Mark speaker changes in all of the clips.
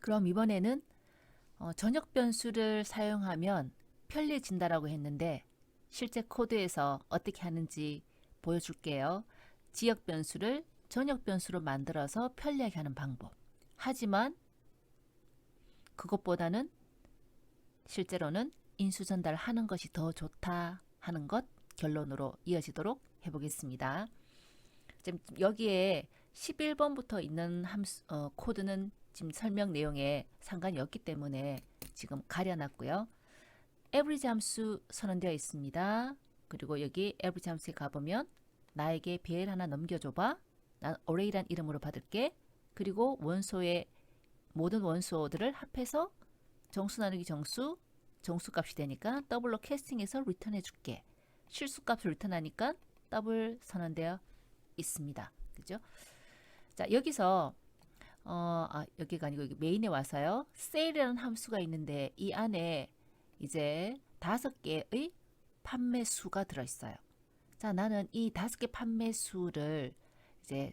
Speaker 1: 그럼 이번에는 어, 전역 변수를 사용하면 편리해진다라고 했는데 실제 코드에서 어떻게 하는지 보여줄게요. 지역 변수를 전역 변수로 만들어서 편리하게 하는 방법. 하지만 그것보다는 실제로는 인수 전달하는 것이 더 좋다 하는 것 결론으로 이어지도록 해보겠습니다. 지금 여기에 11번부터 있는 함수, 어, 코드는 지금 설명 내용에 상관이 없기 때문에 지금 가려놨고요. average 함수 선언되어 있습니다. 그리고 여기 average 함수에 가보면 나에게 BL 하나 넘겨줘봐. 난 array란 이름으로 받을게. 그리고 원소의 모든 원소들을 합해서 정수 나누기 정수, 정수 값이 되니까 더블로 캐스팅해서 리턴해 줄게. 실수 값을 리턴하니까 더블 선언되어 있습니다. 그죠? 자, 여기서 어, 아, 여기가 아니고 여기 메인에 와서요. 세일이라는 함수가 있는데 이 안에 이제 다섯 개의 판매 수가 들어 있어요. 자, 나는 이 다섯 개 판매 수를 이제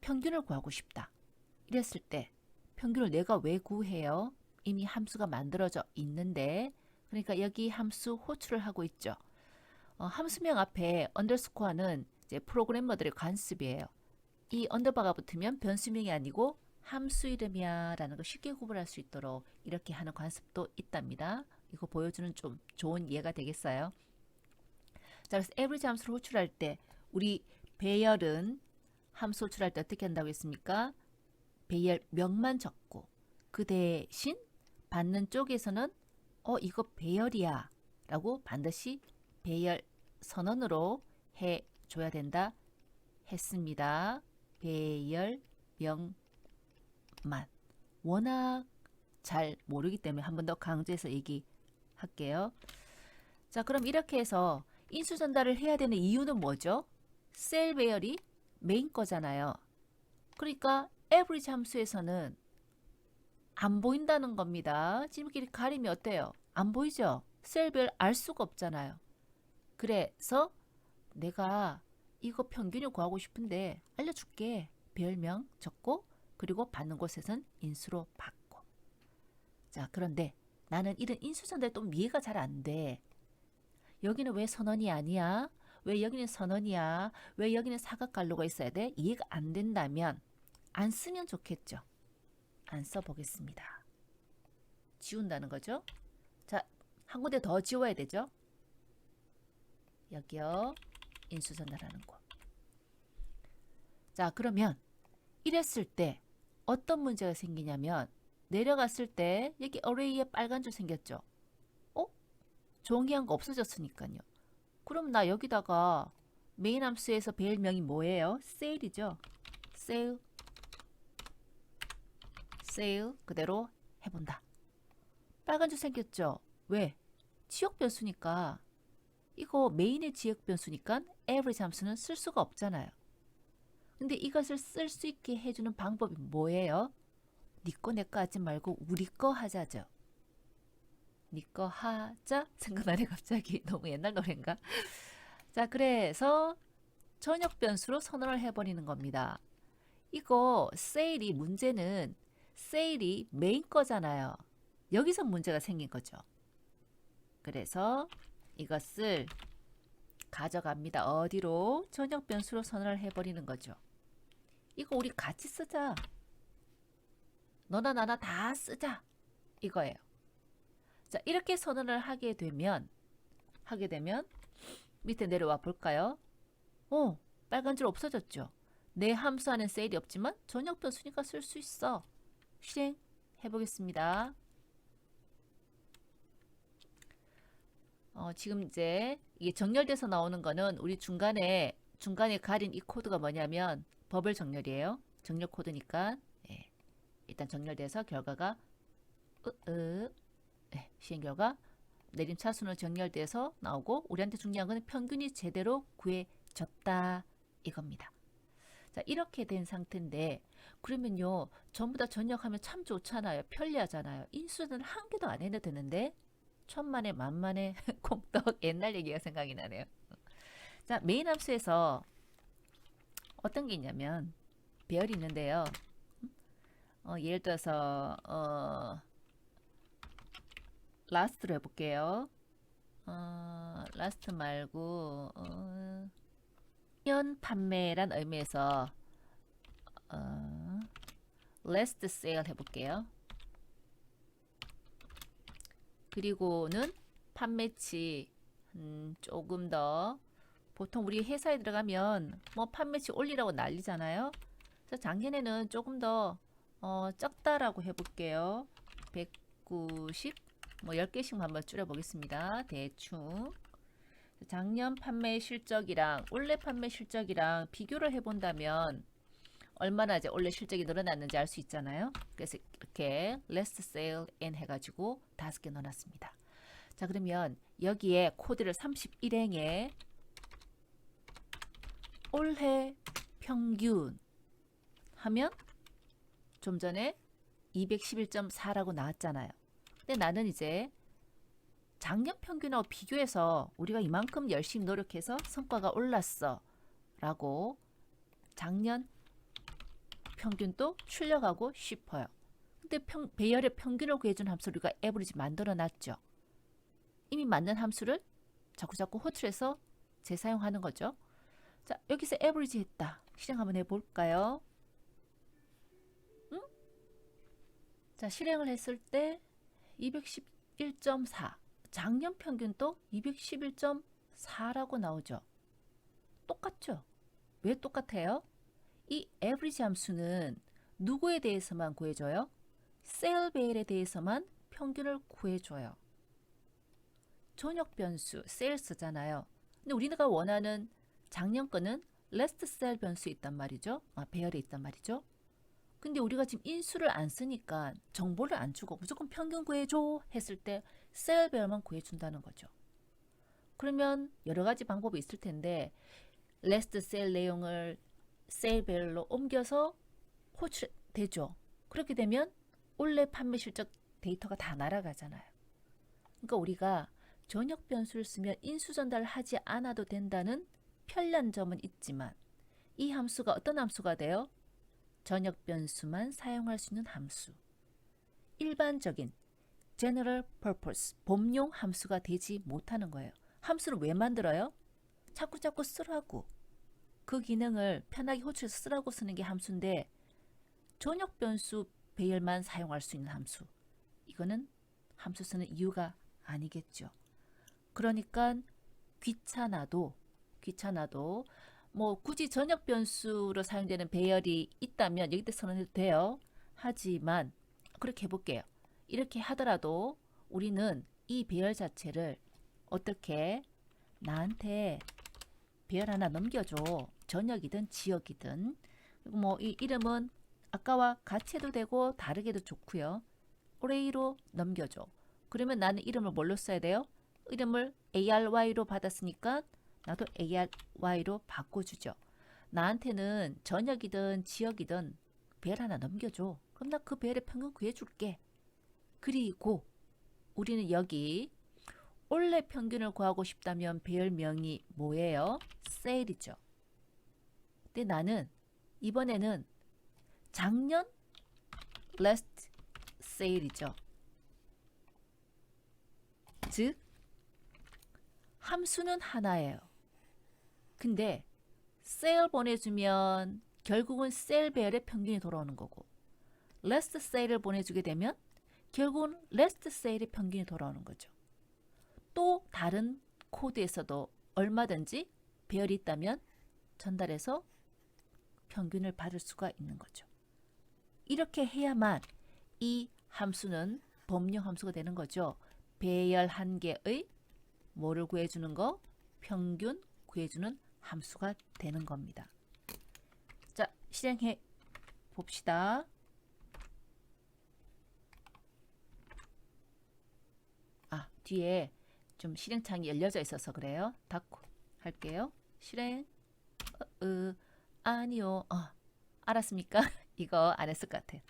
Speaker 1: 평균을 구하고 싶다. 이랬을 때 평균을 내가 왜 구해요? 이미 함수가 만들어져 있는데 그러니까 여기 함수 호출을 하고 있죠. 어, 함수명 앞에 언더스코어는 이제 프로그래머들의 관습이에요. 이 언더바가 붙으면 변수명이 아니고 함수 이름이야 라는 걸 쉽게 구분할 수 있도록 이렇게 하는 관습도 있답니다. 이거 보여주는 좀 좋은 예가 되겠어요. 자, 그래서 average 함수를 호출할 때 우리 배열은 함수 호출할 때 어떻게 한다고 했습니까? 배열 명만 적고 그 대신 받는 쪽에서는 어 이거 배열이야 라고 반드시 배열 선언으로 해 줘야 된다 했습니다. 배열 명 만 워낙 잘 모르기 때문에 한 번 더 강조해서 얘기할게요. 자, 그럼 이렇게 해서 인수 전달을 해야 되는 이유는 뭐죠? 셀 배열이 메인 거잖아요. 그러니까 average 함수에서는 안 보인다는 겁니다. 지금끼리 가림이 어때요? 안 보이죠? 셀 배열 알 수가 없잖아요. 그래서 내가 이거 평균을 구하고 싶은데 알려줄게. 배열명 적고 그리고 받는 곳에선 인수로 받고. 자, 그런데 나는 이런 인수 전달 또 이해가 잘 안 돼. 여기는 왜 선언이 아니야? 왜 여기는 선언이야? 왜 여기는 사각갈로가 있어야 돼? 이해가 안 된다면 안 쓰면 좋겠죠. 안 써보겠습니다. 지운다는 거죠. 자, 한 군데 더 지워야 되죠. 여기요. 인수 전달하는 곳. 자, 그러면 이랬을 때 어떤 문제가 생기냐면 내려갔을 때 여기 어레이에 빨간 줄 생겼죠. 어? 종이한 거 없어졌으니까요. 그럼 나 여기다가 메인 함수에서 배열명이 뭐예요? 세일이죠. 세일 세일 그대로 해본다. 빨간 줄 생겼죠. 왜? 지역 변수니까 이거 메인의 지역 변수니까 average 함수는 쓸 수가 없잖아요. 근데 이것을 쓸 수 있게 해주는 방법이 뭐예요? 니꺼 내꺼 하지 말고 우리 거 하자죠. 니꺼 하자 생각나네 갑자기 너무 옛날 노래인가? 자 그래서 전역 변수로 선언을 해버리는 겁니다. 이거 세일이 문제는 세일이 메인 거잖아요. 여기서 문제가 생긴 거죠. 그래서 이것을 가져갑니다. 어디로? 전역 변수로 선언을 해버리는 거죠. 이거 우리 같이 쓰자. 너나 나나 다 쓰자. 이거예요. 자, 이렇게 선언을 하게 되면 하게 되면 밑에 내려와 볼까요? 어, 빨간 줄 없어졌죠. 내 함수 안에 세일이 없지만 전역 변수니까 쓸 수 있어. 실행 해보겠습니다. 어, 지금 이제 이게 정렬돼서 나오는 거는 우리 중간에 중간에 가린 이 코드가 뭐냐면 버블 정렬이에요. 정렬 코드니까 예. 일단 정렬돼서 결과가 으으 예, 시행 결과 내림 차순으로 정렬돼서 나오고 우리한테 중요한 거는 평균이 제대로 구해졌다 이겁니다. 자 이렇게 된 상태인데 그러면요 전부 다 전역하면 참 좋잖아요 편리하잖아요 인수는 한 개도 안 해도 되는데 천만에 만만에 콩떡 옛날 얘기가 생각이 나네요. 자 메인 함수에서 어떤 게 있냐면 배열이 있는데요. 어, 예를 들어서 어, 라스트로 해볼게요. 어, 라스트 말고 어, 연 판매란 의미에서 어, last sale 해볼게요. 그리고는 판매치 음, 조금 더 보통 우리 회사에 들어가면 뭐 판매치 올리라고 난리잖아요. 그래서 작년에는 조금 더 어, 적다라고 해볼게요. 190, 뭐 10개씩 한번 줄여보겠습니다. 대충. 작년 판매 실적이랑 올해 판매 실적이랑 비교를 해본다면 얼마나 이제 올해 실적이 늘어났는지 알 수 있잖아요. 그래서 이렇게 last sale and 해가지고 다섯 개 넣어놨습니다. 자 그러면 여기에 코드를 31행에 올해 평균 하면 좀 전에 211.4라고 나왔잖아요. 근데 나는 이제 작년 평균하고 비교해서 우리가 이만큼 열심히 노력해서 성과가 올랐어 라고 작년 평균도 출력하고 싶어요. 근데 평, 배열의 평균을 구해준 함수를 우리가 에버리지 만들어 놨죠. 이미 맞는 함수를 자꾸자꾸 호출해서 재사용하는 거죠. 자, 여기서 에버리지 했다. 실행 한번 해볼까요? 응? 자, 실행을 했을 때 211.4. 작년 평균도 211.4라고 나오죠. 똑같죠? 왜 똑같아요? 이 average 함수는 누구에 대해서만 구해줘요? 셀 베일에 대해서만 평균을 구해줘요. 전역 변수, 셀스잖아요. 근데 우리가 원하는 작년 거는 cell 변수 있단 말이죠. 아, 배열에 있단 말이죠. 근데 우리가 지금 인수를 안 쓰니까 정보를 안 주고 무조건 평균 구해줘 했을 때 셀 배열만 구해준다는 거죠. 그러면 여러 가지 방법이 있을 텐데 cell 내용을 셀 배열로 옮겨서 호출되죠. 그렇게 되면 올해 판매 실적 데이터가 다 날아가잖아요. 그러니까 우리가 전역 변수를 쓰면 인수 전달을 하지 않아도 된다는 편리한 점은 있지만 이 함수가 어떤 함수가 돼요? 전역 변수만 사용할 수 있는 함수. 일반적인 general purpose 범용 함수가 되지 못하는 거예요. 함수를 왜 만들어요? 자꾸 자꾸 쓰라고. 그 기능을 편하게 호출해서 쓰라고 쓰는 게 함수인데 전역 변수 배열만 사용할 수 있는 함수. 이거는 함수 쓰는 이유가 아니겠죠. 그러니까 귀찮아도 귀찮아도 뭐 굳이 전역 변수로 사용되는 배열이 있다면 여기다 선언해도 돼요. 하지만 그렇게 해볼게요. 이렇게 하더라도 우리는 이 배열 자체를 어떻게 나한테 배열 하나 넘겨줘. 전역이든 지역이든 뭐 이 이름은 아까와 같이 해도 되고 다르게도 좋고요. 어레이로 넘겨줘. 그러면 나는 이름을 뭘로 써야 돼요? 이름을 ARY로 받았으니까 나도 ARY로 바꿔주죠. 나한테는 전역이든 지역이든 별 하나 넘겨줘. 그럼 나그 별의 평균 구해줄게. 그리고 우리는 여기 올해 평균을 구하고 싶다면 배열명이 뭐예요? 세일이죠. 근데 나는 이번에는 작년 last sale이죠. 즉 함수는 하나예요. 근데 셀 보내주면 결국은 셀 배열의 평균이 돌아오는 거고 last sale을 보내주게 되면 결국은 last sale의 평균이 돌아오는 거죠. 또 다른 코드에서도 얼마든지 배열이 있다면 전달해서 평균을 받을 수가 있는 거죠. 이렇게 해야만 이 함수는 범용 함수가 되는 거죠. 배열 한 개의 뭐를 구해주는 거? 평균 구해주는 함수가 되는 겁니다. 자, 실행해 봅시다. 아, 뒤에 좀 실행창이 열려져 있어서 그래요. 닫고 할게요. 실행. 어, 어, 아니요. 어, 알았습니까? 이거 안 했을 것 같아요.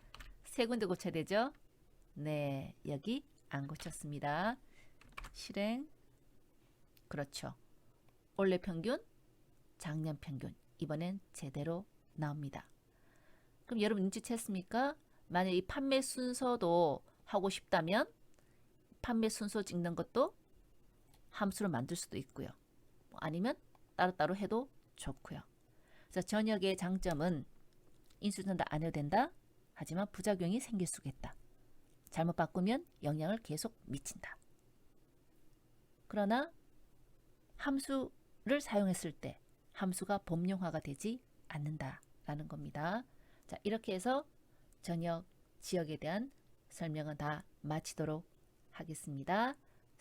Speaker 1: 세 군데 고쳐야 되죠? 네, 여기 안 고쳤습니다. 실행. 그렇죠. 올해 평균, 작년 평균. 이번엔 제대로 나옵니다. 그럼 여러분 눈치챘습니까? 만약 이 판매 순서도 하고 싶다면 판매 순서 찍는 것도 함수로 만들 수도 있고요. 뭐 아니면 따로따로 해도 좋고요. 그래서 전역의 장점은 인수 전달 안 해도 된다. 하지만 부작용이 생길 수 있겠다. 잘못 바꾸면 영향을 계속 미친다. 그러나 함수를 사용했을 때 함수가 범용화가 되지 않는다라는 겁니다. 자, 이렇게 해서 전역 지역에 대한 설명은 다 마치도록 하겠습니다.